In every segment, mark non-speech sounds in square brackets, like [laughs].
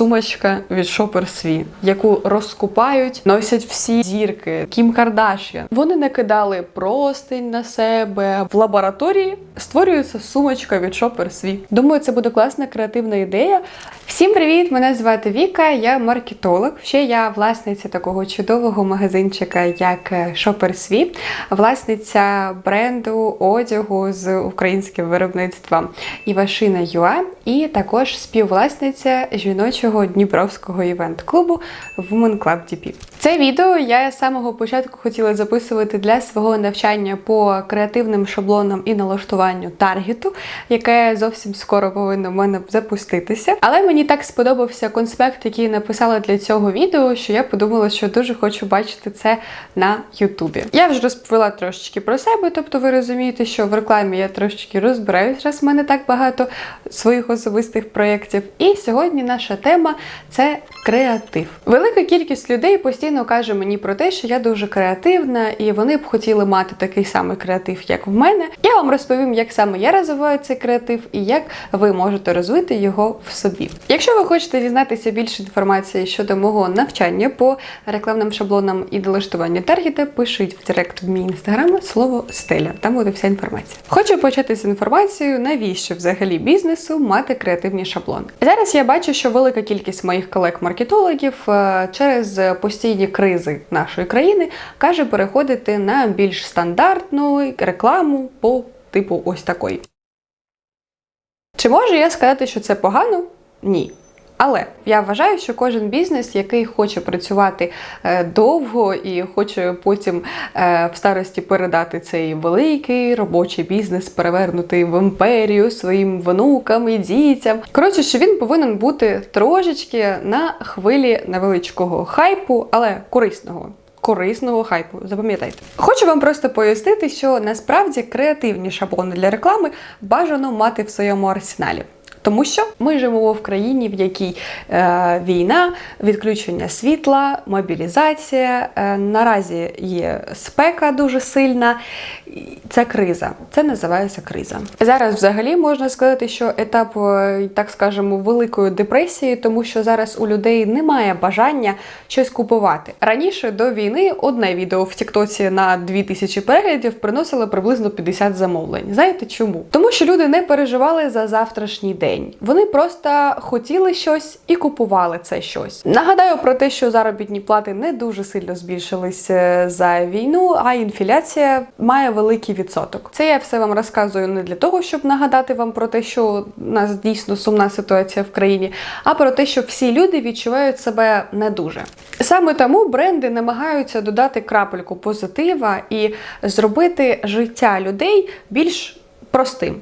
сумочка від Shopper Сві, яку розкупають, носять всі зірки, Кім Кардаш'ян. Вони накидали простинь на себе в лабораторії. Створюється сумочка від Shopper Сві. Думаю, це буде класна креативна ідея. Всім привіт! Мене звати Віка, я маркетолог. Ще я власниця такого чудового магазинчика, як Shopper Сві, власниця бренду одягу з українським виробництвом Івашина Юа, і також співвласниця жіночого дніпровського івент-клубу Women Club DP. Це відео я з самого початку хотіла записувати для свого навчання по креативним шаблонам і налаштуванню таргету, яке зовсім скоро повинно в мене запуститися. Але мені так сподобався конспект, який написала для цього відео, що я подумала, що дуже хочу бачити це на Ютубі. Я вже розповіла трошечки про себе, тобто ви розумієте, що в рекламі я трошечки розбираюсь, раз в мене так багато своїх особистих проєктів. І сьогодні наша тема це креатив. Велика кількість людей постійно каже мені про те, що я дуже креативна, і вони б хотіли мати такий самий креатив, як в мене. Я вам розповім, як саме я розвиваю цей креатив і як ви можете розвити його в собі. Якщо ви хочете дізнатися більше інформації щодо мого навчання по рекламним шаблонам і налаштуванню таргета, пишіть в директ в мій інстаграм слово стеля. Там буде вся інформація. Хочу почати з інформацією, навіщо взагалі бізнесу мати креативні шаблони. Зараз я бачу, що велика кількість моїх колег-маркетологів е, через постійні кризи нашої країни каже переходити на більш стандартну рекламу по типу ось такої. Чи можу я сказати, що це погано? Ні. Але я вважаю, що кожен бізнес, який хоче працювати е, довго і хоче потім е, в старості передати цей великий робочий бізнес, перевернути в імперію своїм внукам і дітям. Коротше, що він повинен бути трошечки на хвилі невеличкого хайпу, але корисного. Корисного хайпу, запам'ятайте. Хочу вам просто пояснити, що насправді креативні шаблони для реклами бажано мати в своєму арсеналі. Тому що ми живемо в країні, в якій е, війна, відключення світла, мобілізація. Е, наразі є спека дуже сильна. Це криза. Це називається криза. Зараз взагалі можна сказати, що етап, е, так скажемо, великої депресії, тому що зараз у людей немає бажання щось купувати. Раніше до війни одне відео в Тіктоці на 2000 переглядів приносило приблизно 50 замовлень. Знаєте чому? Тому що люди не переживали за завтрашній день. Вони просто хотіли щось і купували це щось. Нагадаю про те, що заробітні плати не дуже сильно збільшились е, за війну, а інфляція має великий відсоток. Це я все вам розказую не для того, щоб нагадати вам про те, що у нас дійсно сумна ситуація в країні, а про те, що всі люди відчувають себе не дуже. Саме тому бренди намагаються додати крапельку позитива і зробити життя людей більш простим.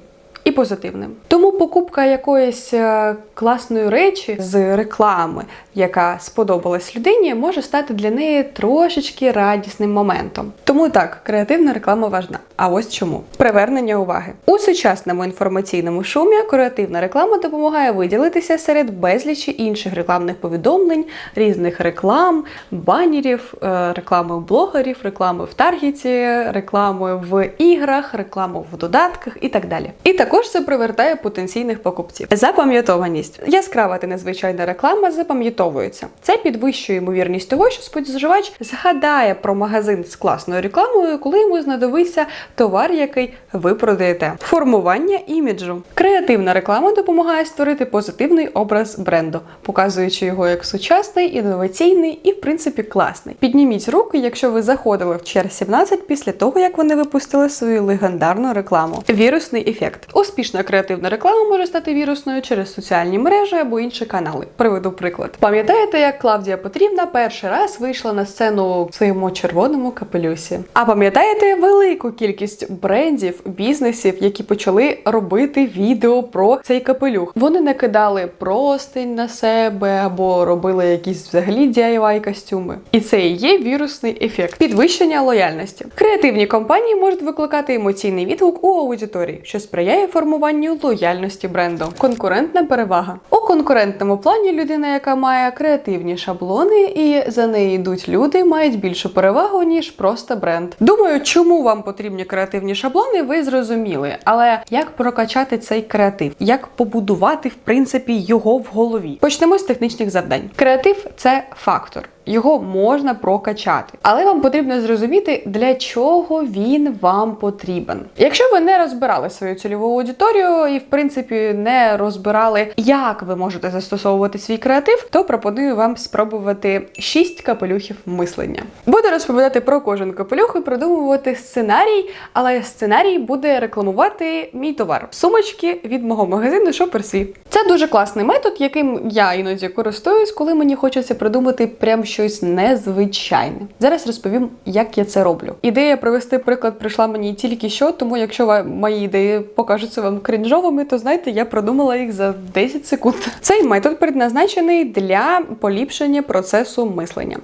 І позитивним. Тому покупка якоїсь е, класної речі з реклами, яка сподобалась людині, може стати для неї трошечки радісним моментом. Тому так, креативна реклама важна. А ось чому привернення уваги у сучасному інформаційному шумі. Креативна реклама допомагає виділитися серед безлічі інших рекламних повідомлень, різних реклам, банерів, е, реклами блогерів, реклами в таргеті, реклами в іграх, реклами в додатках і так далі. І також це привертає потенційних покупців. Запам'ятованість яскрава та незвичайна реклама запам'ятовується. Це підвищує ймовірність того, що споживач згадає про магазин з класною рекламою, коли йому знадобиться товар, який ви продаєте. Формування іміджу. Креативна реклама допомагає створити позитивний образ бренду, показуючи його як сучасний, інноваційний і, в принципі, класний. Підніміть руки, якщо ви заходили в чер 17 після того, як вони випустили свою легендарну рекламу. Вірусний ефект. Успішна креативна реклама може стати вірусною через соціальні мережі або інші канали. Приведу приклад. Пам'ятаєте, як Клавдія Потрібна перший раз вийшла на сцену в своєму червоному капелюсі? А пам'ятаєте велику кількість брендів, бізнесів, які почали робити відео про цей капелюх? Вони накидали простинь на себе або робили якісь взагалі DIY костюми. І це і є вірусний ефект підвищення лояльності. Креативні компанії можуть викликати емоційний відгук у аудиторії, що сприяє формуванню лояльності бренду. Конкурентна перевага. У конкурентному плані людина, яка має креативні шаблони, і за неї йдуть люди, мають більшу перевагу, ніж просто бренд. Думаю, чому вам потрібні креативні шаблони, ви зрозуміли. Але як прокачати цей креатив? Як побудувати в принципі його в голові? Почнемо з технічних завдань. Креатив це фактор. Його можна прокачати, але вам потрібно зрозуміти, для чого він вам потрібен. Якщо ви не розбирали свою цільову аудиторію і, в принципі, не розбирали, як ви можете застосовувати свій креатив, то пропоную вам спробувати 6 капелюхів мислення. Буду розповідати про кожен капелюх і продумувати сценарій, але сценарій буде рекламувати мій товар сумочки від мого магазину ShopperSві. Це дуже класний метод, яким я іноді користуюсь, коли мені хочеться придумати прям щось незвичайне. Зараз розповім, як я це роблю. Ідея провести приклад прийшла мені тільки що, тому якщо мої ідеї покажуться вам крінжовими, то знаєте, я продумала їх за 10 секунд. [laughs] Цей метод предназначений для поліпшення процесу мислення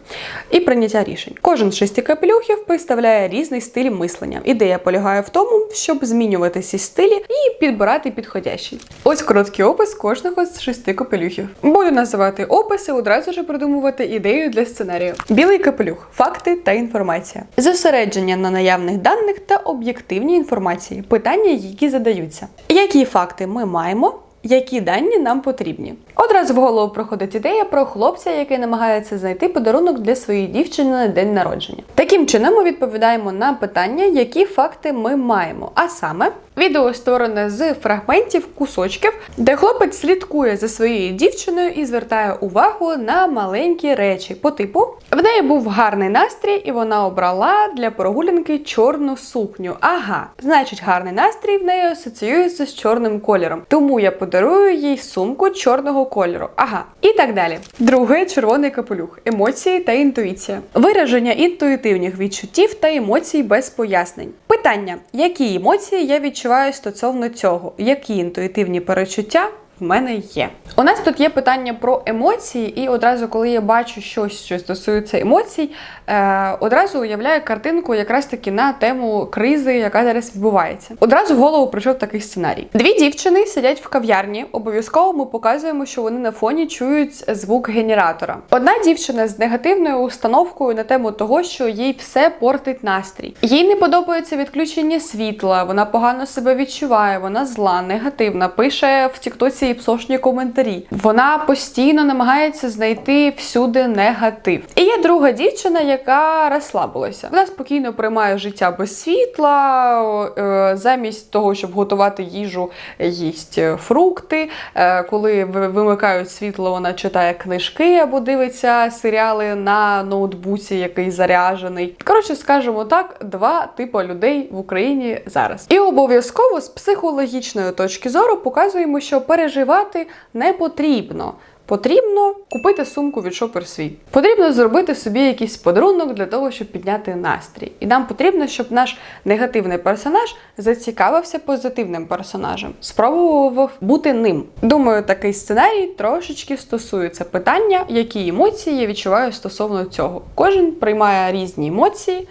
і прийняття рішень. Кожен з шести капелюхів представляє різний стиль мислення. Ідея полягає в тому, щоб змінювати ці стилі і підбирати підходящий. Ось короткий опис кожного з шести капелюхів. Буду називати описи, одразу ж придумувати ідею для сценарію. Білий капелюх, факти та інформація, зосередження на наявних даних та об'єктивній інформації, питання, які задаються. Які факти ми маємо? Які дані нам потрібні? Одразу в голову проходить ідея про хлопця, який намагається знайти подарунок для своєї дівчини на день народження. Таким чином ми відповідаємо на питання, які факти ми маємо. А саме, відео створене з фрагментів, кусочків, де хлопець слідкує за своєю дівчиною і звертає увагу на маленькі речі. По типу, в неї був гарний настрій, і вона обрала для прогулянки чорну сукню. Ага, значить, гарний настрій в неї асоціюється з чорним кольором. Тому я подарую їй сумку чорного кольору. Ага, і так далі. Друге червоний капелюх, емоції та інтуїція. Вираження інтуїтивних відчуттів та емоцій без пояснень. Питання: які емоції я відчуваю стосовно цього? Які інтуїтивні перечуття? Мене є. У нас тут є питання про емоції, і одразу, коли я бачу щось, що стосується емоцій, е, одразу уявляю картинку якраз таки на тему кризи, яка зараз відбувається. Одразу в голову прийшов такий сценарій. Дві дівчини сидять в кав'ярні. Обов'язково ми показуємо, що вони на фоні чують звук генератора. Одна дівчина з негативною установкою на тему того, що їй все портить настрій. Їй не подобається відключення світла, вона погано себе відчуває, вона зла, негативна, пише в Тіктоці псошні коментарі. Вона постійно намагається знайти всюди негатив. І є друга дівчина, яка розслабилася. Вона спокійно приймає життя без світла, е, замість того, щоб готувати їжу, їсть фрукти. Е, Коли вимикають світло, вона читає книжки або дивиться серіали на ноутбуці, який заряджений. Коротше, скажімо так, два типи людей в Україні зараз. І обов'язково з психологічної точки зору показуємо, що переживати не потрібно. Потрібно купити сумку від ShopperSвій. Потрібно зробити собі якийсь подарунок для того, щоб підняти настрій. І нам потрібно, щоб наш негативний персонаж зацікавився позитивним персонажем, спробував бути ним. Думаю, такий сценарій трошечки стосується питання, які емоції я відчуваю стосовно цього. Кожен приймає різні емоції.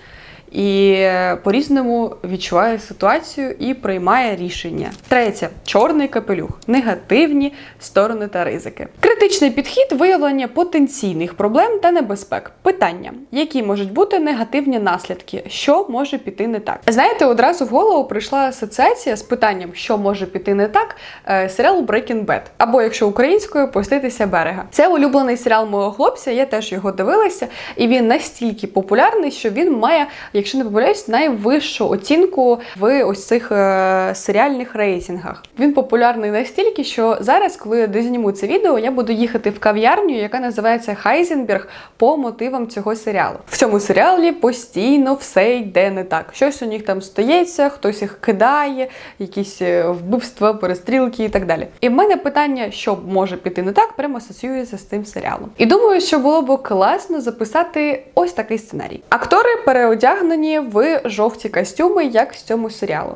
І по-різному відчуває ситуацію і приймає рішення. Третє чорний капелюх, негативні сторони та ризики. Критичний підхід виявлення потенційних проблем та небезпек. Питання, які можуть бути негативні наслідки, що може піти не так. Знаєте, одразу в голову прийшла асоціація з питанням, що може піти не так, е, серіалу Breaking Bad. Або якщо українською поститися берега. Це улюблений серіал мого хлопця. Я теж його дивилася, і він настільки популярний, що він має, якщо не помиляюсь, найвищу оцінку в ось цих е, серіальних рейтингах. Він популярний настільки, що зараз, коли я дозніму це відео, я буду їхати в кав'ярню, яка називається Хайзенберг по мотивам цього серіалу. В цьому серіалі постійно все йде не так. Щось у них там стається, хтось їх кидає, якісь е, вбивства, перестрілки і так далі. І в мене питання, що може піти не так, прямо асоціюється з тим серіалом. І думаю, що було б класно записати ось такий сценарій. Актори переодягнені в жовті костюми, як з цьому серіалу.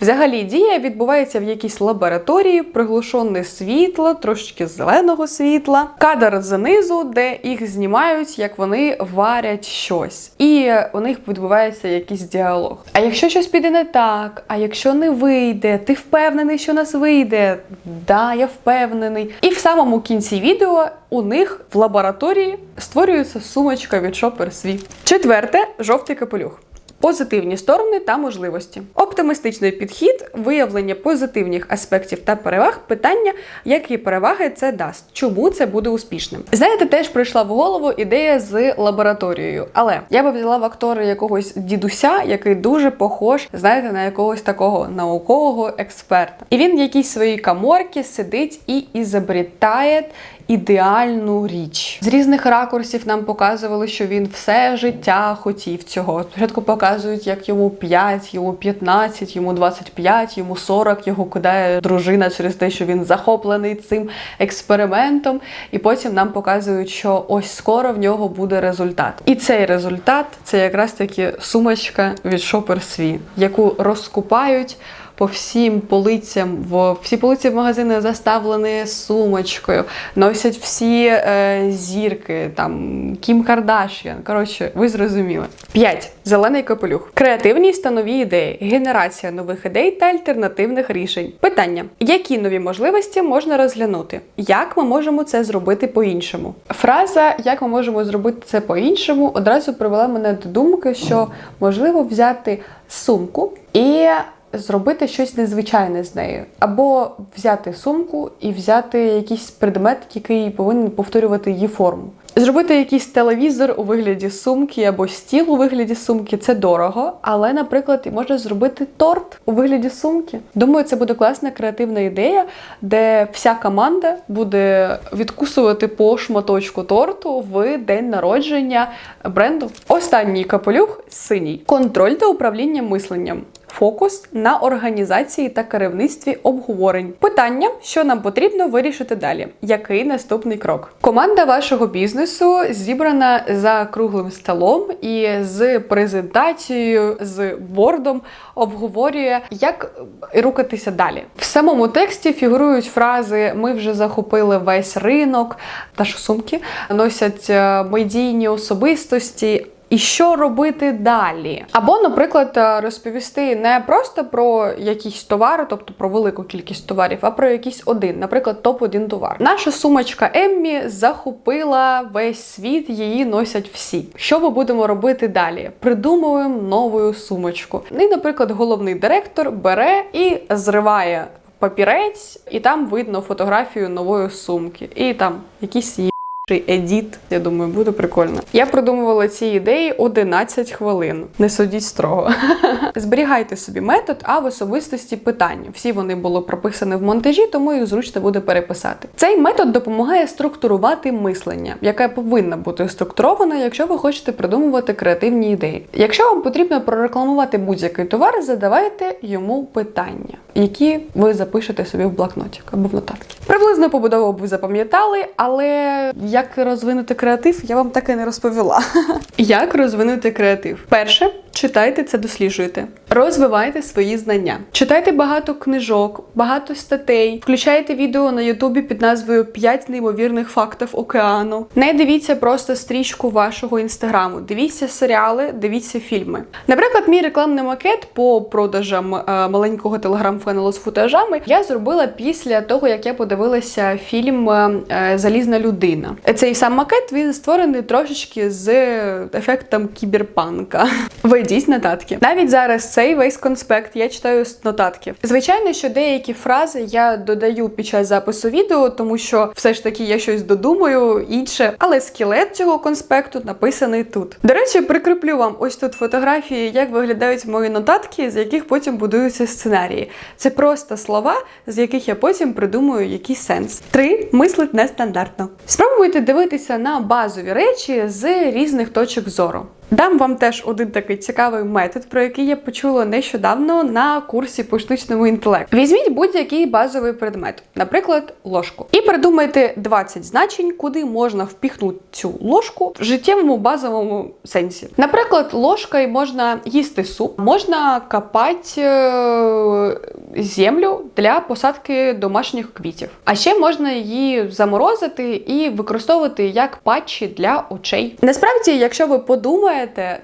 Взагалі, дія відбувається в якійсь лабораторії, приглушене світло, трошечки зеленого світла, кадр знизу, де їх знімають, як вони варять щось, і у них відбувається якийсь діалог. А якщо щось піде не так, а якщо не вийде, ти впевнений, що нас вийде? Да, я впевнений. І в самому кінці відео у них в лабораторії створюється сумочка від Shopper свій. Четверте жовтий капелюх. Позитивні сторони та можливості. Оптимістичний підхід, виявлення позитивних аспектів та переваг, питання, які переваги це дасть, чому це буде успішним. Знаєте, теж прийшла в голову ідея з лабораторією, але я би взяла в актори якогось дідуся, який дуже похож, знаєте, на якогось такого наукового експерта. І він в якійсь своїй каморці сидить і ізобретає ідеальну річ. З різних ракурсів нам показували, що він все життя хотів цього. Спочатку показують, як йому 5, йому 15, йому 25, йому 40, його кидає дружина через те, що він захоплений цим експериментом. І потім нам показують, що ось скоро в нього буде результат. І цей результат це якраз таки сумочка від Shopper свій, яку розкупають по всім полицям, в всі полиці в магазини заставлені сумочкою, носять всі е, зірки, там Кім Кардашіан. Коротше, ви зрозуміли. 5. Зелений капелюх. Креативність та нові ідеї, генерація нових ідей та альтернативних рішень. Питання: які нові можливості можна розглянути? Як ми можемо це зробити по-іншому? Фраза Як ми можемо зробити це по-іншому одразу привела мене до думки, що можливо взяти сумку і зробити щось незвичайне з нею, або взяти сумку і взяти якийсь предмет, який повинен повторювати її форму. Зробити якийсь телевізор у вигляді сумки або стіл у вигляді сумки це дорого, але, наприклад, можна зробити торт у вигляді сумки. Думаю, це буде класна креативна ідея, де вся команда буде відкусувати по шматочку торту в день народження бренду. Останній капелюх синій контроль та управління мисленням. Фокус на організації та керівництві обговорень. Питання, що нам потрібно вирішити далі. Який наступний крок? Команда вашого бізнесу зібрана за круглим столом і з презентацією, з бордом обговорює, як рухатися далі. В самому тексті фігурують фрази Ми вже захопили весь ринок, та що сумки носять е, медійні особистості. І що робити далі? Або, наприклад, розповісти не просто про якісь товари, тобто про велику кількість товарів, а про якийсь один, наприклад, топ-1 товар. Наша сумочка Еммі захопила весь світ, її носять всі. Що ми будемо робити далі? Придумуємо нову сумочку. І, наприклад, головний директор бере і зриває папірець, і там видно фотографію нової сумки. І там якісь її Едіт, я думаю, буде прикольно. Я продумувала ці ідеї 11 хвилин. Не судіть строго. [laughs] Зберігайте собі метод, а в особистості питання. Всі вони були прописані в монтажі, тому їх зручно буде переписати. Цей метод допомагає структурувати мислення, яке повинно бути структуроване, якщо ви хочете придумувати креативні ідеї. Якщо вам потрібно прорекламувати будь-який товар, задавайте йому питання, які ви запишете собі в блокнотик або в нотатки. Приблизно побудову ви запам'ятали, але як розвинути креатив, я вам так і не розповіла. [laughs] Як розвинути креатив? Перше, читайте це, досліджуйте. Розвивайте свої знання. Читайте багато книжок, багато статей, включайте відео на Ютубі під назвою «5 неймовірних фактів океану. Не дивіться просто стрічку вашого інстаграму. Дивіться серіали, дивіться фільми. Наприклад, мій рекламний макет по продажам е, маленького телеграм-фенелу з футажами я зробила після того, як я подивилася фільм е, Залізна людина. Цей сам макет він створений трошечки з ефектом кіберпанка. [laughs] Ведіть нотатки. Навіть зараз цей весь конспект я читаю з нотатків. Звичайно, що деякі фрази я додаю під час запису відео, тому що все ж таки я щось додумаю інше, але скелет цього конспекту написаний тут. До речі, прикріплю вам ось тут фотографії, як виглядають мої нотатки, з яких потім будуються сценарії. Це просто слова, з яких я потім придумую якийсь сенс. Три мислить нестандартно. Спробуйте дивитися на базові речі з різних точок зору. Дам вам теж один такий цікавий метод, про який я почула нещодавно на курсі по штучному інтелекту. Візьміть будь-який базовий предмет, наприклад, ложку, і придумайте 20 значень, куди можна впіхнути цю ложку в життєвому базовому сенсі. Наприклад, ложкою можна їсти суп, можна копати е, землю для посадки домашніх квітів. А ще можна її заморозити і використовувати як патчі для очей. Насправді, якщо ви подумаєте,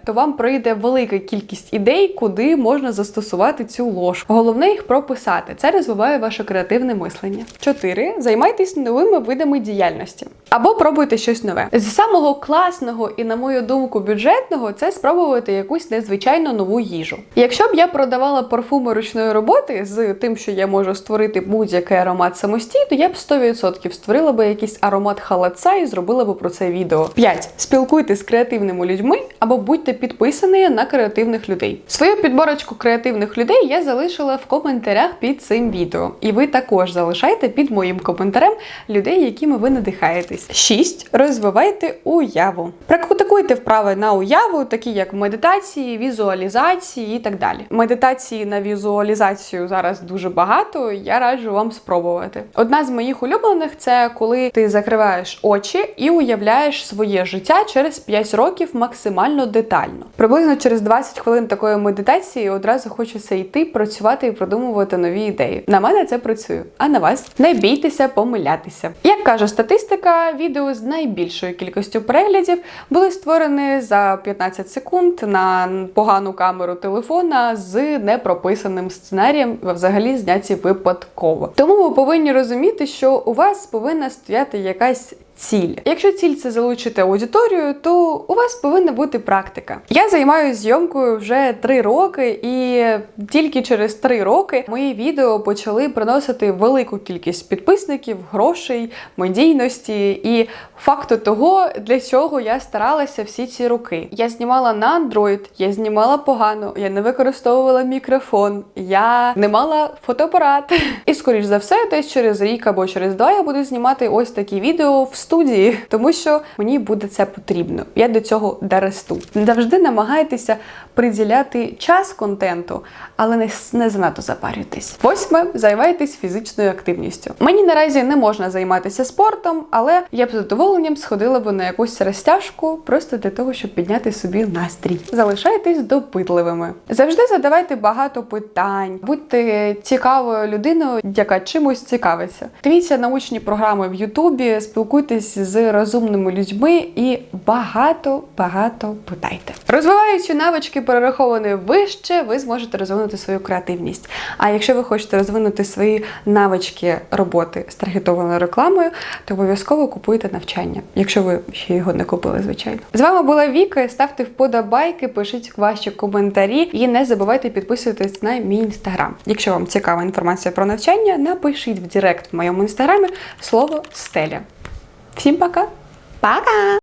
то вам прийде велика кількість ідей, куди можна застосувати цю ложку. Головне їх прописати. Це розвиває ваше креативне мислення. 4. Займайтесь новими видами діяльності. Або пробуйте щось нове. З самого класного і, на мою думку, бюджетного це спробувати якусь незвичайно нову їжу. Якщо б я продавала парфуми ручної роботи з тим, що я можу створити будь-який аромат самостійно, я б 100% створила би якийсь аромат халаца і зробила би про це відео. 5. Спілкуйтесь з креативними людьми або будьте підписані на креативних людей. Свою підборочку креативних людей я залишила в коментарях під цим відео. І ви також залишайте під моїм коментарем людей, якими ви надихаєтесь. 6. Розвивайте уяву. Практикуйте вправи на уяву, такі як медитації, візуалізації і так далі. Медитації на візуалізацію зараз дуже багато. Я раджу вам спробувати. Одна з моїх улюблених це коли ти закриваєш очі і уявляєш своє життя через 5 років максимально детально. Приблизно через 20 хвилин такої медитації одразу хочеться йти, працювати і продумувати нові ідеї. На мене це працює. А на вас не бійтеся помилятися. Як каже статистика, відео з найбільшою кількістю переглядів були створені за 15 секунд на погану камеру телефона з непрописаним сценарієм, взагалі зняті випадково. Тому ви повинні розуміти, що у вас повинна стояти якась. Ціль. Якщо ціль це залучити аудиторію, то у вас повинна бути практика. Я займаюся зйомкою вже три роки, і тільки через три роки мої відео почали приносити велику кількість підписників, грошей, медійності і факту того, для чого я старалася всі ці роки. Я знімала на Android, я знімала погано, я не використовувала мікрофон, я не мала фотоапарат. [laughs] І скоріш за все, десь через рік або через два я буду знімати ось такі відео в студії, тому що мені буде це потрібно. Я до цього доросту. Завжди намагайтеся приділяти час контенту, але не, не занадто запарюйтесь. Восьме займайтесь фізичною активністю. Мені наразі не можна займатися спортом, але я б з задоволенням сходила б на якусь розтяжку просто для того, щоб підняти собі настрій. Залишайтесь допитливими. Завжди задавайте багато питань, будьте цікавою людиною, яка чимось цікавиться. Дивіться научні програми в Ютубі, спілкуйтесь з розумними людьми і багато-багато питайте. Розвиваючи навички, перераховані вище, ви зможете розвинути свою креативність. А якщо ви хочете розвинути свої навички роботи з таргетованою рекламою, то обов'язково купуйте навчання, якщо ви ще його не купили, звичайно. З вами була Віка. Ставте вподобайки, пишіть ваші коментарі і не забувайте підписуватись на мій інстаграм. Якщо вам цікава інформація про навчання, напишіть в Директ в моєму інстаграмі слово стеля. Всім пока! Пока!